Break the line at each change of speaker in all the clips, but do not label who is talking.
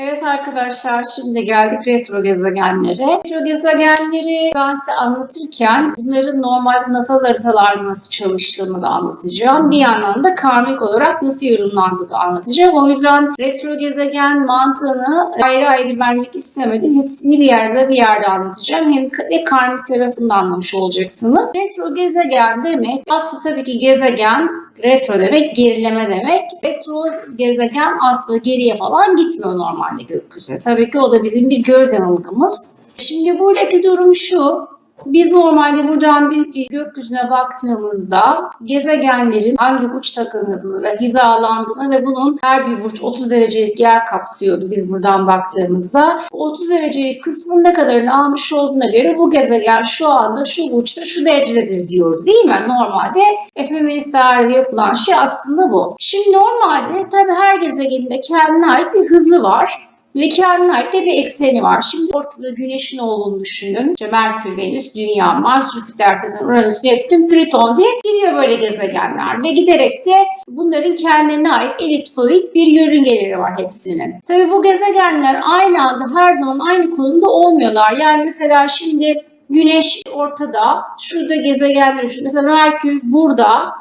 Evet arkadaşlar şimdi geldik retro gezegenlere. Retro gezegenleri ben size anlatırken bunların normal natal haritalarda nasıl çalıştığını da anlatacağım. Bir yandan da karmik olarak nasıl yorumlandığını anlatacağım. O yüzden retro gezegen mantığını ayrı ayrı vermek istemedim. Hepsini bir yerde bir yerde anlatacağım. Hem de karmik tarafını da anlamış olacaksınız. Retro gezegen demek aslında tabii ki gezegen Retro demek gerileme demek. Retro gezegen aslında geriye falan gitmiyor normalde gökyüzüne. Tabii ki o da bizim bir göz yanılgımız. Şimdi buradaki durum şu. Biz normalde buradan bir, gökyüzüne baktığımızda gezegenlerin hangi burç takıldığını, hizalandığını ve bunun her bir burç 30 derecelik yer kapsıyordu biz buradan baktığımızda. 30 derecelik kısmın ne kadarını almış olduğuna göre bu gezegen şu anda şu burçta şu derecededir diyoruz değil mi? Normalde efemeristlerde yapılan şey aslında bu. Şimdi normalde tabii her gezegenin de kendine ait bir hızı var. Ve kendine ait de bir ekseni var. Şimdi ortada güneşin olduğunu düşünün. İşte Merkür, Venüs, Dünya, Mars, Jüpiter, Satürn, Uranüs, Neptün, Plüton diye gidiyor böyle gezegenler. Ve giderek de bunların kendilerine ait elipsoid bir yörüngeleri var hepsinin. Tabii bu gezegenler aynı anda her zaman aynı konumda olmuyorlar. Yani mesela şimdi Güneş ortada. Şurada gezegenler şu. Mesela Merkür burada.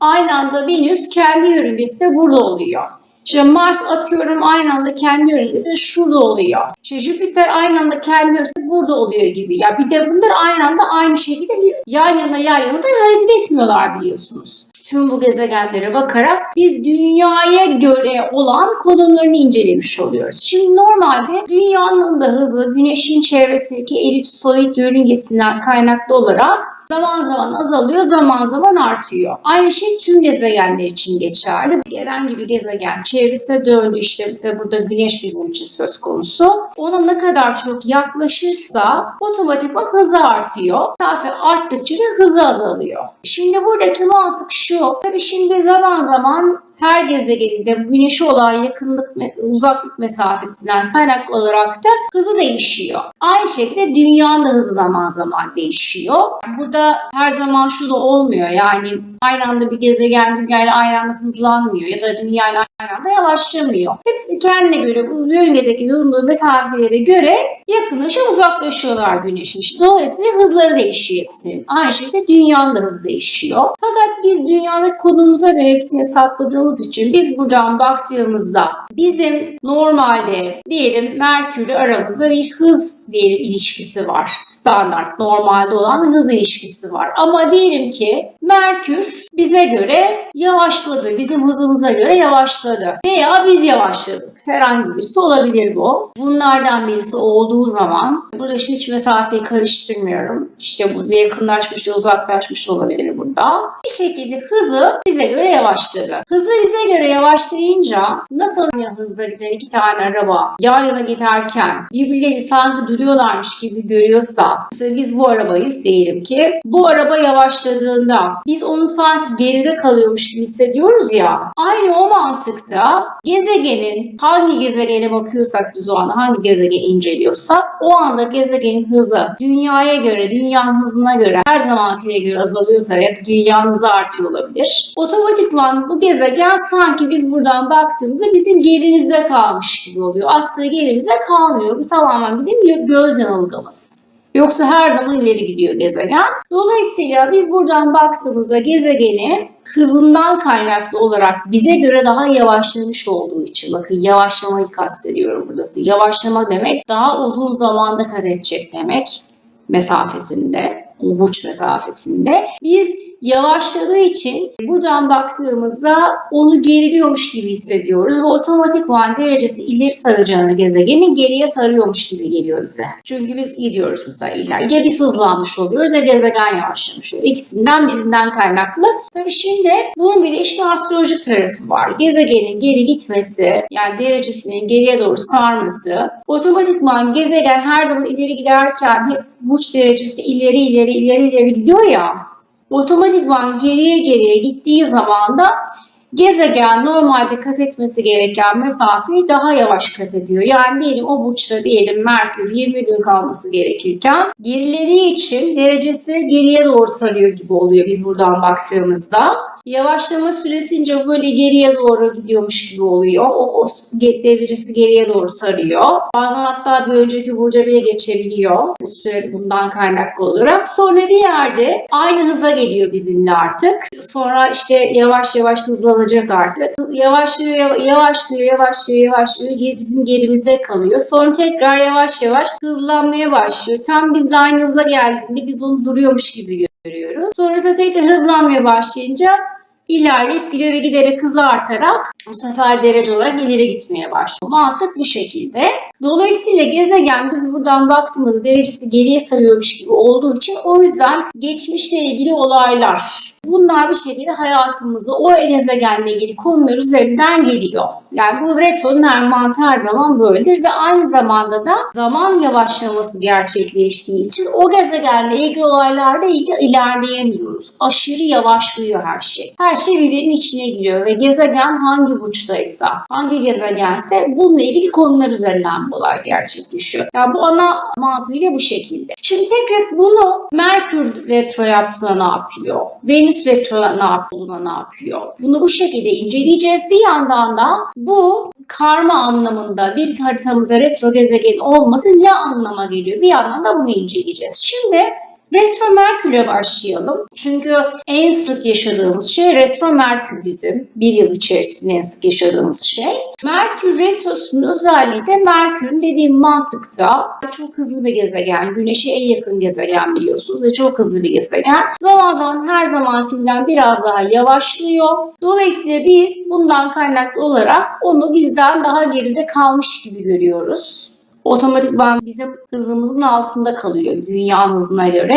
Aynı anda Venüs kendi yörüngesi de burada oluyor. İşte Mars atıyorum aynı anda kendi yörüngesi şurada oluyor. İşte Jüpiter aynı anda kendi yörüngesi burada oluyor gibi. Ya bir de bunlar aynı anda aynı şekilde yan yana yan yana da hareket etmiyorlar biliyorsunuz. Tüm bu gezegenlere bakarak biz dünyaya göre olan konumlarını incelemiş oluyoruz. Şimdi normalde dünyanın da hızı güneşin çevresindeki elipsoid yörüngesinden kaynaklı olarak zaman zaman azalıyor, zaman zaman artıyor. Aynı şey tüm gezegenler için geçerli. Herhangi bir gezegen çevresine döndü işte mesela burada güneş bizim için söz konusu. Ona ne kadar çok yaklaşırsa otomatikman hızı artıyor. Mesafe arttıkça da hızı azalıyor. Şimdi buradaki mantık şu. Tabii şimdi zaman zaman her gezegeninde güneşe olan yakınlık uzaklık mesafesinden kaynaklı olarak da hızı değişiyor. Aynı şekilde dünyanın da hızı zaman zaman değişiyor. Burada her zaman şu da olmuyor. Yani aynı anda bir gezegen dünyayla aynı anda hızlanmıyor ya da dünyayla aynı anda yavaşlamıyor. Hepsi kendine göre bu yörüngedeki bulunduğu mesafelere göre yakınlaşıp uzaklaşıyorlar güneşin. Dolayısıyla hızları değişiyor hepsinin. Aynı şekilde dünyanın da hızı değişiyor. Fakat biz dünyadaki konumumuza göre hepsini hesapladığımız için biz buradan baktığımızda bizim normalde diyelim Merkür'ü aramızda bir hız diyelim ilişkisi var. Standart normalde olan bir hız ilişkisi var. Ama diyelim ki Merkür bize göre yavaşladı. Bizim hızımıza göre yavaşladı. Veya biz yavaşladık. Herhangi birisi olabilir bu. Bunlardan birisi olduğu zaman burada şu hiç mesafeyi karıştırmıyorum. İşte burada yakınlaşmış da uzaklaşmış olabilir burada. Bir şekilde hızı bize göre yavaşladı. Hızı bize göre yavaşlayınca nasıl ya hızla giden iki tane araba yan yana giderken birbirleri sanki duruyorlarmış gibi görüyorsa mesela biz bu arabayız diyelim ki bu araba yavaşladığında biz onu sanki geride kalıyormuş gibi hissediyoruz ya aynı o mantıkta gezegenin hangi gezegene bakıyorsak biz o anda hangi gezegeni inceliyorsak o anda gezegenin hızı dünyaya göre dünyanın hızına göre her zamankine göre azalıyorsa ya da dünyanın hızı artıyor olabilir. Otomatikman bu gezegen sanki biz buradan baktığımızda bizim gerimizde kalmış gibi oluyor. Aslında gerimizde kalmıyor. Bu tamamen bizim göz yanılgımız. Yoksa her zaman ileri gidiyor gezegen. Dolayısıyla biz buradan baktığımızda gezegeni hızından kaynaklı olarak bize göre daha yavaşlamış olduğu için bakın yavaşlamayı kastediyorum burası. Yavaşlama demek daha uzun zamanda kat edecek demek mesafesinde, burç mesafesinde. Biz yavaşladığı için buradan baktığımızda onu geriliyormuş gibi hissediyoruz ve otomatikman derecesi ileri saracağını gezegenin geriye sarıyormuş gibi geliyor bize. Çünkü biz gidiyoruz mesela ileri. Ya biz hızlanmış oluyoruz ya gezegen yavaşlamış oluyor. İkisinden birinden kaynaklı. Tabii şimdi bunun bir de işte astrolojik tarafı var. Gezegenin geri gitmesi yani derecesinin geriye doğru sarması otomatikman gezegen her zaman ileri giderken hep burç derecesi ileri ileri ileri ileri gidiyor ya otomatikman geriye geriye gittiği zaman da gezegen normalde kat etmesi gereken mesafeyi daha yavaş kat ediyor. Yani diyelim o burçta diyelim Merkür 20 gün kalması gerekirken gerilediği için derecesi geriye doğru sarıyor gibi oluyor biz buradan baktığımızda. Yavaşlama süresince böyle geriye doğru gidiyormuş gibi oluyor. O, o derecesi geriye doğru sarıyor. Bazen hatta bir önceki burca bile geçebiliyor. Bu sürede bundan kaynaklı olarak. Sonra bir yerde aynı hıza geliyor bizimle artık. Sonra işte yavaş yavaş hızlanacak artık. Yavaşlıyor, yav- yavaşlıyor, yavaşlıyor, yavaşlıyor. Bizim gerimize kalıyor. Sonra tekrar yavaş yavaş hızlanmaya başlıyor. Tam bizle aynı hıza geldiğinde biz onu duruyormuş gibi görüyoruz. Sonrasında tekrar hızlanmaya başlayınca ilerleyip gidiyor ve giderek hızı artarak bu sefer derece olarak ileri gitmeye başlıyor. Mantık bu şekilde. Dolayısıyla gezegen biz buradan baktığımızda derecesi geriye sarıyormuş gibi olduğu için o yüzden geçmişle ilgili olaylar bunlar bir şekilde hayatımızda o gezegenle ilgili konular üzerinden geliyor. Yani bu retronun her mantığı her zaman böyledir ve aynı zamanda da zaman yavaşlaması gerçekleştiği için o gezegenle ilgili olaylarda ilgili ilerleyemiyoruz. Aşırı yavaşlıyor her şey. Her şey birbirinin içine giriyor ve gezegen hangi burçtaysa, hangi gezegense bununla ilgili konular üzerinden olay gerçekleşiyor. Yani bu ana mantığıyla bu şekilde. Şimdi tekrar bunu Merkür retro yaptığında ne yapıyor? Venüs retro ne yaptığında ne yapıyor? Bunu bu şekilde inceleyeceğiz. Bir yandan da bu karma anlamında bir haritamızda retro gezegen olması ne anlama geliyor? Bir yandan da bunu inceleyeceğiz. Şimdi Retro Merkür'e başlayalım. Çünkü en sık yaşadığımız şey Retro Merkür bizim. Bir yıl içerisinde en sık yaşadığımız şey. Merkür Retrosu'nun özelliği de Merkür'ün dediğim mantıkta çok hızlı bir gezegen. Güneş'e en yakın gezegen biliyorsunuz ve çok hızlı bir gezegen. Zaman zaman her zamankinden biraz daha yavaşlıyor. Dolayısıyla biz bundan kaynaklı olarak onu bizden daha geride kalmış gibi görüyoruz otomatikman bizim hızımızın altında kalıyor dünya hızına göre.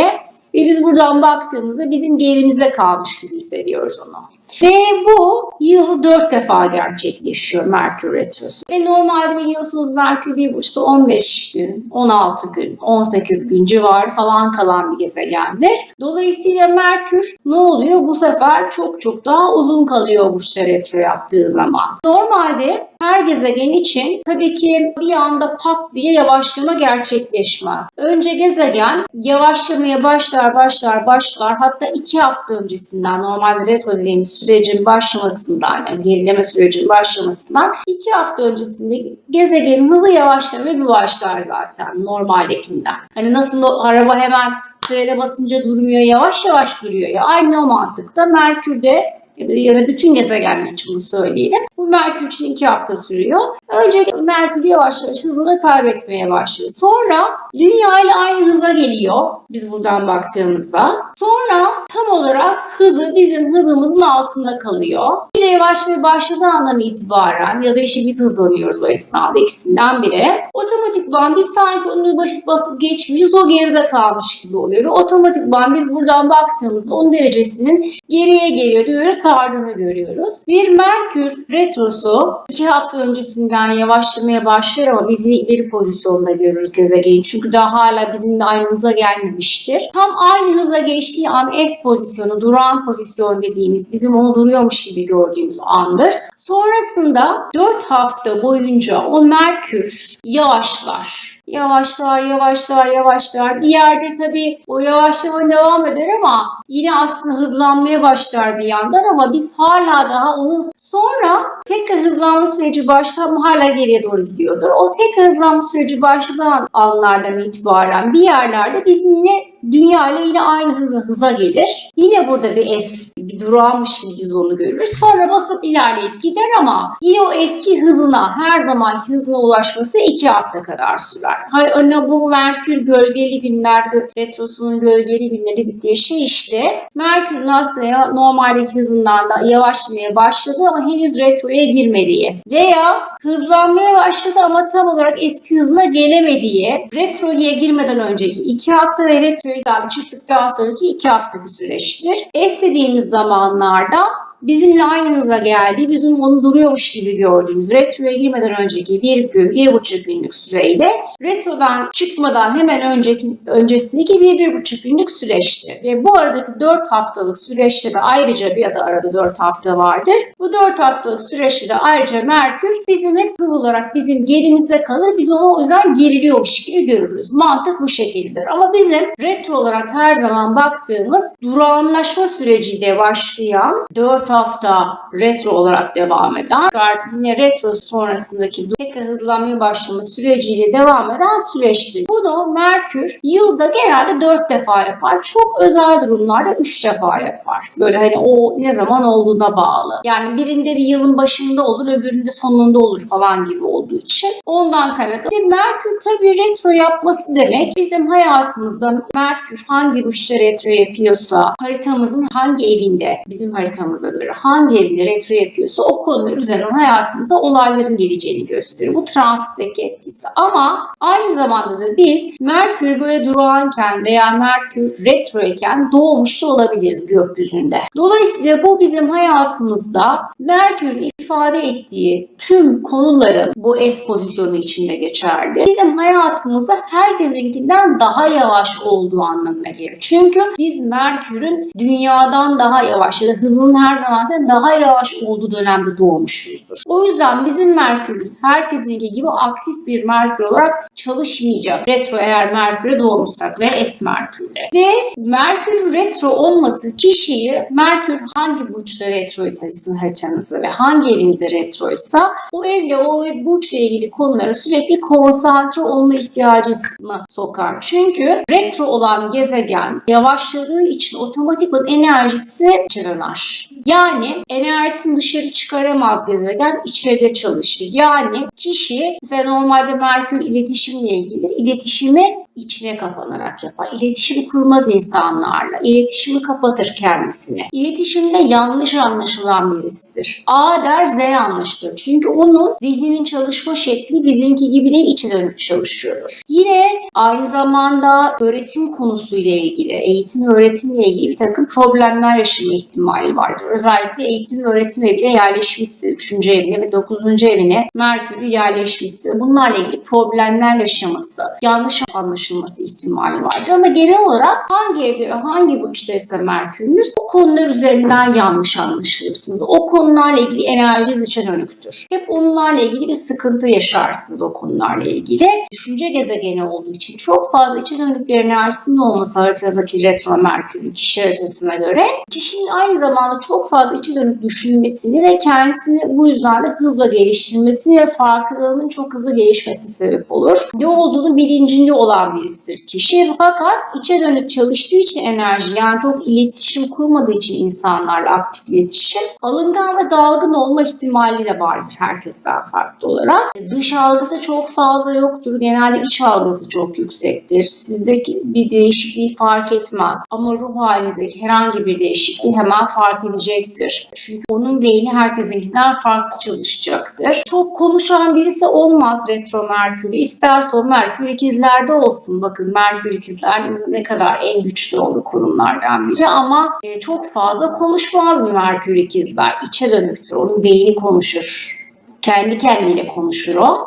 Ve biz buradan baktığımızda bizim gerimizde kalmış gibi hissediyoruz onu. Ve bu yıl 4 defa gerçekleşiyor Merkür Retrosu. Ve normalde biliyorsunuz Merkür bir burçta 15 gün, 16 gün, 18 gün civarı falan kalan bir gezegendir. Dolayısıyla Merkür ne oluyor? Bu sefer çok çok daha uzun kalıyor burçta retro yaptığı zaman. Normalde her gezegen için tabii ki bir anda pat diye yavaşlama gerçekleşmez. Önce gezegen yavaşlamaya başlar başlar başlar hatta iki hafta öncesinden normalde retro dediğimiz sürecin başlamasından yani gerileme sürecinin başlamasından iki hafta öncesinde gezegenin hızı yavaşlamaya bir başlar zaten normaldekinden. Hani nasıl araba hemen frene basınca durmuyor yavaş yavaş duruyor ya aynı o mantıkta Merkür'de ya ya da bütün gezegenler için bunu söyleyelim. Bu Merkür için iki hafta sürüyor. Önce Merkür yavaş yavaş hızını kaybetmeye başlıyor. Sonra Dünya ile aynı hıza geliyor biz buradan baktığımızda. Sonra tam olarak hızı bizim hızımızın altında kalıyor. İyice yavaşlamaya başladığı andan itibaren ya da işte biz hızlanıyoruz o esnada ikisinden biri. Otomatikman biz sanki onu basit basıp geçmişiz o geride kalmış gibi oluyor. Ve otomatikman biz buradan baktığımızda onun derecesinin geriye geliyor diyoruz sardığını görüyoruz. Bir Merkür retrosu iki hafta öncesinden yavaşlamaya başlar ama biz ileri pozisyonda görürüz gezegenin. Çünkü daha hala bizimle aynı hıza gelmemiştir. Tam aynı hıza geçtiği an S pozisyonu, duran pozisyon dediğimiz bizim onu duruyormuş gibi gördüğümüz andır. Sonrasında 4 hafta boyunca o Merkür yavaşlar. Yavaşlar, yavaşlar, yavaşlar. Bir yerde tabii o yavaşlama devam eder ama yine aslında hızlanmaya başlar bir yandan ama biz hala daha onu sonra tekrar hızlanma süreci başlar hala geriye doğru gidiyordur. O tekrar hızlanma süreci başlayan anlardan itibaren bir yerlerde biz yine dünya ile yine aynı hıza, hıza gelir. Yine burada bir es, bir durağmış gibi biz onu görürüz. Sonra basıp ilerleyip gider ama yine o eski hızına, her zamanki hızına ulaşması iki hafta kadar sürer. Hani bu Merkür gölgeli günler, retrosunun gölgeli günleri dediği şey işte Merkür'ün aslında normaldeki hızından da yavaşlamaya başladı ama henüz retroya girmediği veya hızlanmaya başladı ama tam olarak eski hızına gelemediği retroya girmeden önceki iki hafta ve retroya çıktıktan sonraki iki haftalık süreçtir. Es dediğimiz zamanlarda bizimle aynı hıza geldiği, bizim onu duruyormuş gibi gördüğümüz retroya girmeden önceki bir gün, bir buçuk günlük süreyle retrodan çıkmadan hemen önceki öncesindeki bir, bir buçuk günlük süreçti. Ve bu aradaki dört haftalık süreçte de ayrıca bir da arada dört hafta vardır. Bu dört haftalık süreçte de ayrıca Merkür bizim hep hız olarak bizim gerimizde kalır. Biz onu o yüzden geriliyormuş gibi görürüz. Mantık bu şekildedir. Ama bizim retro olarak her zaman baktığımız durağanlaşma süreciyle başlayan 4 hafta retro olarak devam eden yine retro sonrasındaki tekrar hızlanmaya başlama süreciyle devam eden süreçtir. Bunu Merkür yılda genelde 4 defa yapar. Çok özel durumlarda 3 defa yapar. Böyle hani o ne zaman olduğuna bağlı. Yani birinde bir yılın başında olur, öbüründe sonunda olur falan gibi olduğu için. Ondan kaynaklı. Merkür tabii retro yapması demek bizim hayatımızda Merkür hangi burçta retro yapıyorsa, haritamızın hangi evinde, bizim haritamıza göre hangi evinde retro yapıyorsa o konular üzerinden hayatımıza olayların geleceğini gösteriyor. Bu transitteki etkisi. Ama aynı zamanda da biz Merkür böyle durağanken veya Merkür retroyken doğmuş olabiliriz gökyüzünde. Dolayısıyla bu bizim hayatımızda Merkür'ün ifade ettiği tüm konuların bu es pozisyonu içinde geçerli. Bizim hayatımızda herkesinkinden daha yavaş olduğu anlamına gelir. Çünkü biz Merkür'ün dünyadan daha yavaş ya da hızının her zaman daha yavaş olduğu dönemde doğmuşuzdur. O yüzden bizim Merkür'ümüz herkesinki gibi aktif bir Merkür olarak çalışmayacak. Retro eğer Merkür'e doğmuşsak ve es Merkür'le. Ve Merkür retro olması kişiyi Merkür hangi burçta retroysa sizin haritanızda ve hangi evinize retroysa o evle o burçla ilgili konulara sürekli konsantre olma ihtiyacına sokar. Çünkü retro olan gezegen yavaşladığı için otomatikman enerjisi döner. Yani enerjisini dışarı çıkaramaz gezegen içeride çalışır. Yani kişi mesela normalde Merkür iletişimle ilgilidir. İletişimi içine kapanarak yapar. İletişim kurmaz insanlarla. İletişimi kapatır kendisine. İletişimde yanlış anlaşılan birisidir. A der Z anlaşılır. Çünkü onun zihninin çalışma şekli bizimki gibi değil içe dönük çalışıyordur. Yine aynı zamanda öğretim konusuyla ilgili, eğitim ve öğretimle ilgili bir takım problemler yaşama ihtimali vardır. Özellikle eğitim ve öğretim evine yerleşmişse, 3. evine ve 9. evine Merkür'ü yerleşmişse bunlarla ilgili problemler yaşaması, yanlış anlaşılması ihtimali vardır. Ama genel olarak hangi evde ve hangi burçtaysa Merkür'ünüz o konular üzerinden yanlış anlaşılırsınız. O konularla ilgili enerjiniz içe dönüktür. Hep onlarla ilgili bir sıkıntı yaşarsınız o konularla ilgili. Düşünce gezegeni olduğu için çok fazla içe dönük bir enerjisinin olması haritanızdaki retro Merkür'ün kişi haritasına göre kişinin aynı zamanda çok fazla içe dönük düşünmesini ve kendisini bu yüzden de hızla geliştirmesini ve farkındalığının çok hızlı gelişmesi sebep olur. Ne olduğunu bilincinde olan birisidir kişi. Fakat içe dönük çalıştığı için enerji yani çok iletişim kurmadığı için insanlarla aktif iletişim alıngan ve dalgın olma ihtimali de vardır herkesten farklı olarak. Dış algısı çok fazla yoktur. Genelde iç algısı çok yüksektir. Sizdeki bir değişikliği fark etmez. Ama ruh halinizdeki herhangi bir değişikliği hemen fark edecektir. Çünkü onun beyni herkesinkinden farklı çalışacaktır. Çok konuşan birisi olmaz retro Merkür'ü. İsterse o Merkür ikizlerde olsun. Bakın Merkür ikizler ne kadar en güçlü olduğu konumlardan biri ama e, çok fazla konuşmaz bir Merkür ikizler. İçe dönüktür. Onun beyni konuşur. Kendi kendiyle konuşur o.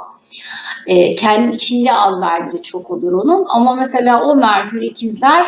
E, kendi içinde al vergisi çok olur onun. Ama mesela o Merkür ikizler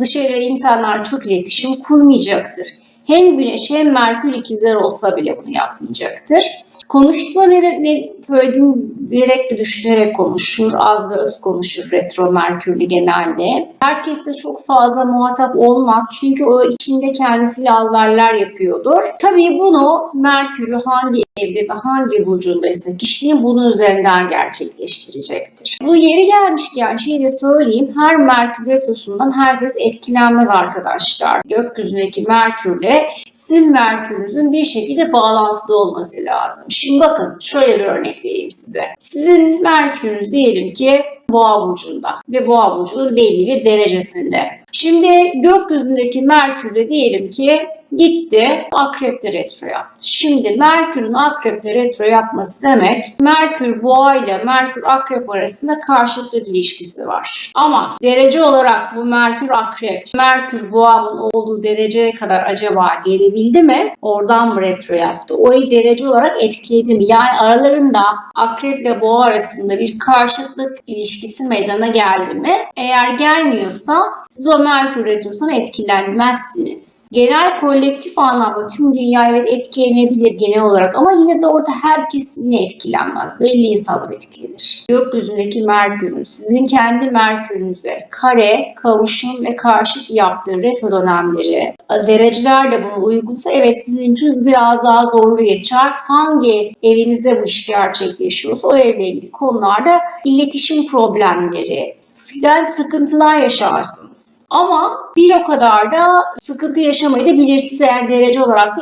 dışarıya insanlar çok iletişim kurmayacaktır. Hem Güneş hem Merkür ikizler olsa bile bunu yapmayacaktır. Konuştuğunda ne, ne söylediğini de düşünerek konuşur. Az ve öz konuşur retro Merkürlü genelde. Herkesle çok fazla muhatap olmaz. Çünkü o içinde kendisiyle alverler yapıyordur. Tabii bunu Merkür'ü hangi evde ve hangi burcundaysa kişinin bunun üzerinden gerçekleştirecektir. Bu yeri gelmişken şey de söyleyeyim. Her Merkür retrosundan herkes etkilenmez arkadaşlar. Gökyüzündeki Merkür'le sizin Merkür'ünüzün bir şekilde bağlantıda olması lazım. Şimdi bakın şöyle bir örnek vereyim size. Sizin Merkür'ünüz diyelim ki Boğa burcunda ve Boğa burcunun belli bir derecesinde. Şimdi gökyüzündeki Merkür de diyelim ki gitti akrepte retro yaptı. Şimdi Merkür'ün akrepte retro yapması demek Merkür boğa ile Merkür akrep arasında karşıtlık ilişkisi var. Ama derece olarak bu Merkür akrep, Merkür boğanın olduğu dereceye kadar acaba gelebildi mi? Oradan mı retro yaptı? Orayı derece olarak etkiledi mi? Yani aralarında akrep ile boğa arasında bir karşıtlık ilişkisi meydana geldi mi? Eğer gelmiyorsa siz o Merkür retrosundan etkilenmezsiniz. Genel kolektif anlamda tüm dünya evet etkilenebilir genel olarak ama yine de orada herkes yine etkilenmez. Belli insanlar etkilenir. Gökyüzündeki Merkür'ün sizin kendi Merkür'ünüze kare, kavuşum ve karşıt yaptığı retro dönemleri dereceler de buna uygunsa evet sizin için biraz daha zorlu geçer. Hangi evinizde bu iş gerçekleşiyorsa o evle ilgili konularda iletişim problemleri, filan sıkıntılar yaşarsınız. Ama bir o kadar da sıkıntı yaşamayı da bilirsiniz eğer derece olarak da.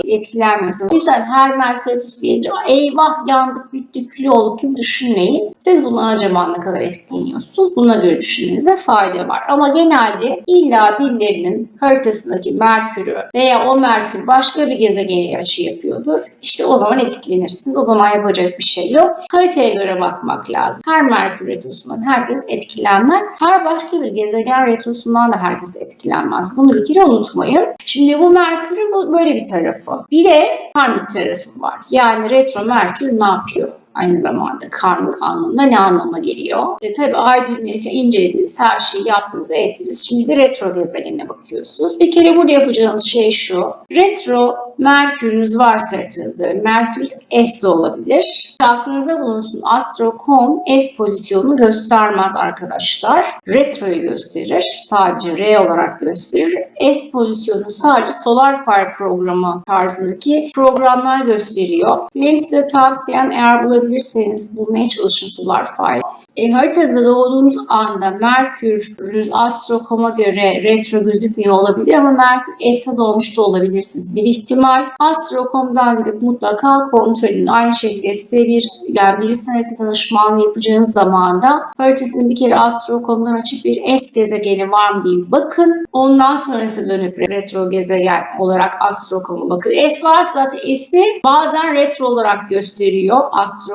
O yüzden her Merkür Retrosu gelince eyvah yandık bittik kül olduk gibi düşünmeyin. Siz bundan acaba ne kadar etkileniyorsunuz? Buna göre düşünmenize fayda var. Ama genelde illa birilerinin haritasındaki Merkür'ü veya o Merkür başka bir gezegene açı yapıyordur. İşte o zaman etkilenirsiniz. O zaman yapacak bir şey yok. Haritaya göre bakmak lazım. Her Merkür retrosundan herkes etkilenmez. Her başka bir gezegen retrosundan da herkes etkilenmez. Bunu bir kere unutmayın. Şimdi bu Merkür'ün bu- böyle bir tarafı. Bir de karmik tarafı var. Yani retro Merkür ne yapıyor? Aynı zamanda karmik anlamda ne anlama geliyor? E, tabii ay düğümleri falan incelediniz, her şeyi yaptınız, ettiniz. Şimdi de retro gezegenine bakıyorsunuz. Bir kere burada yapacağınız şey şu. Retro Merkür'ünüz varsa haritanızda, Merkür S de olabilir. Aklınıza bulunsun Astro.com S pozisyonunu göstermez arkadaşlar. Retroyu gösterir. Sadece R olarak gösterir. S pozisyonu sadece SolarFire programı tarzındaki programlar gösteriyor. Benim size tavsiyem eğer bulabilirseniz bulmaya çalışın SolarFire. E, haritada doğduğunuz anda Merkür'ünüz Astro.com'a göre retro gözükmüyor olabilir ama Merkür S'te doğmuş da olabilirsiniz. Bir ihtimal Astro.com'dan gidip mutlaka kontrol edin. Aynı şekilde size bir yani birisine harita danışmanlığı yapacağınız zaman da haritasını bir kere Astro.com'dan açıp bir S gezegeni var mı diye bakın. Ondan sonra size dönüp retro gezegen olarak Astro.com'a bakın. S varsa zaten S'i bazen retro olarak gösteriyor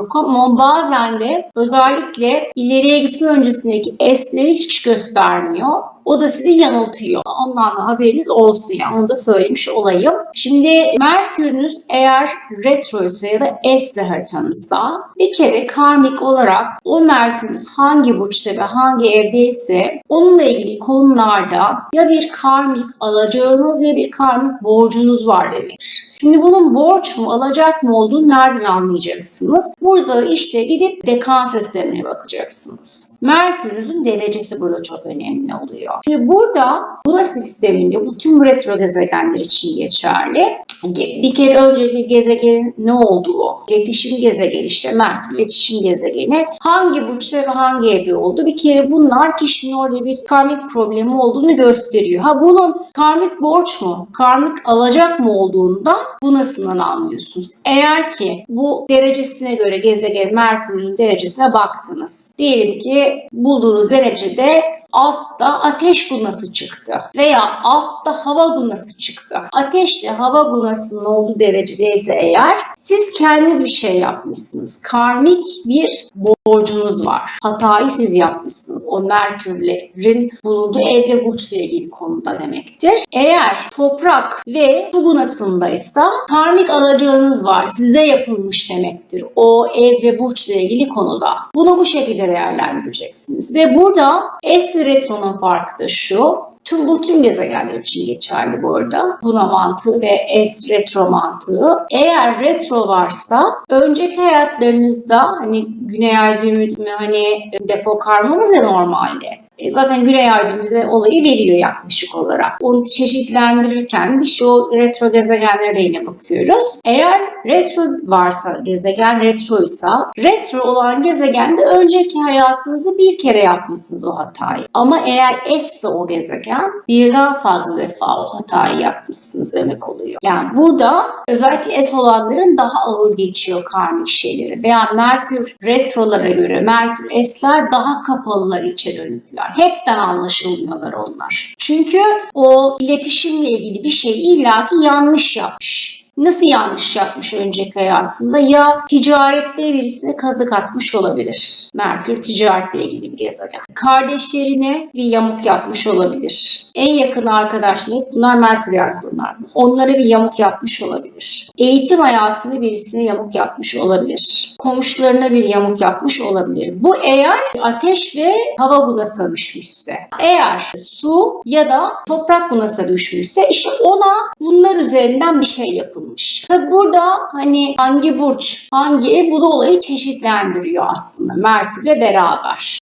Astro.com ama bazen de özellikle ileriye gitme öncesindeki S'leri hiç göstermiyor. O da sizi yanıltıyor. Ondan da haberiniz olsun yani onu da söylemiş olayım. Şimdi Merkür'ünüz eğer retroysa ya da S haritanızda bir kere karmik olarak o Merkür'ünüz hangi burçta ve hangi evdeyse onunla ilgili konularda ya bir karmik alacağınız ya bir karmik borcunuz var demektir. Şimdi bunun borç mu alacak mı olduğunu nereden anlayacaksınız? Burada işte gidip dekan sistemine bakacaksınız. Merkür'ünüzün derecesi burada çok önemli oluyor. Şimdi burada Bula sisteminde bu tüm retro gezegenler için geçerli. Bir kere öncelikle gezegenin ne olduğu, iletişim gezegeni işte Merkür iletişim gezegeni hangi burçta ve hangi evde oldu. Bir kere bunlar kişinin orada bir karmik problemi olduğunu gösteriyor. Ha bunun karmik borç mu, karmik alacak mı olduğunda bu nasıldan anlıyorsunuz? Eğer ki bu derecesine göre gezegen Merkür'ün derecesine baktınız. Diyelim ki bulduğunuz derecede altta ateş gunası çıktı veya altta hava gunası çıktı. Ateşle hava gunasının olduğu derecedeyse eğer siz kendiniz bir şey yapmışsınız. Karmik bir borcunuz var. Hatayı siz yapmışsınız. O Merkürlerin bulunduğu ev ve burçla ilgili konuda demektir. Eğer toprak ve su gunasındaysa karmik alacağınız var. Size yapılmış demektir. O ev ve burçla ilgili konuda. Bunu bu şekilde değerlendireceksiniz. Ve burada S retronun farkı da şu. Tüm bu tüm gezegenler için geçerli bu arada. Buna mantığı ve S retro mantığı. Eğer retro varsa önceki hayatlarınızda hani güney ay düğümü hani depo karmamız ya normalde. E, zaten Güney Ay düğümü bize olayı veriyor yaklaşık olarak. Onu çeşitlendirirken işte o retro gezegenlere yine bakıyoruz. Eğer retro varsa gezegen retroysa retro olan gezegende önceki hayatınızı bir kere yapmışsınız o hatayı. Ama eğer S'se o gezegen birden fazla defa o hatayı yapmışsınız demek oluyor. Yani burada özellikle S olanların daha ağır geçiyor karmik şeyleri. Veya Merkür retrolara göre Merkür S'ler daha kapalılar içe dönükler. Hepten anlaşılmıyorlar onlar. Çünkü o iletişimle ilgili bir şey illaki yanlış yapmış. Nasıl yanlış yapmış önceki hayatında? Ya ticarette birisine kazık atmış olabilir. Merkür ticaretle ilgili bir gezegen. Kardeşlerine bir yamuk yapmış olabilir. En yakın arkadaşları bunlar Merkür konular. Onlara bir yamuk yapmış olabilir. Eğitim hayatında birisine yamuk yapmış olabilir. Komşularına bir yamuk yapmış olabilir. Bu eğer ateş ve hava gunasına düşmüşse. Eğer su ya da toprak gunasına düşmüşse işte ona bunlar üzerinden bir şey yapılmış. Tabi burada hani hangi burç, hangi ev bu da olayı çeşitlendiriyor aslında Merkür'le beraber.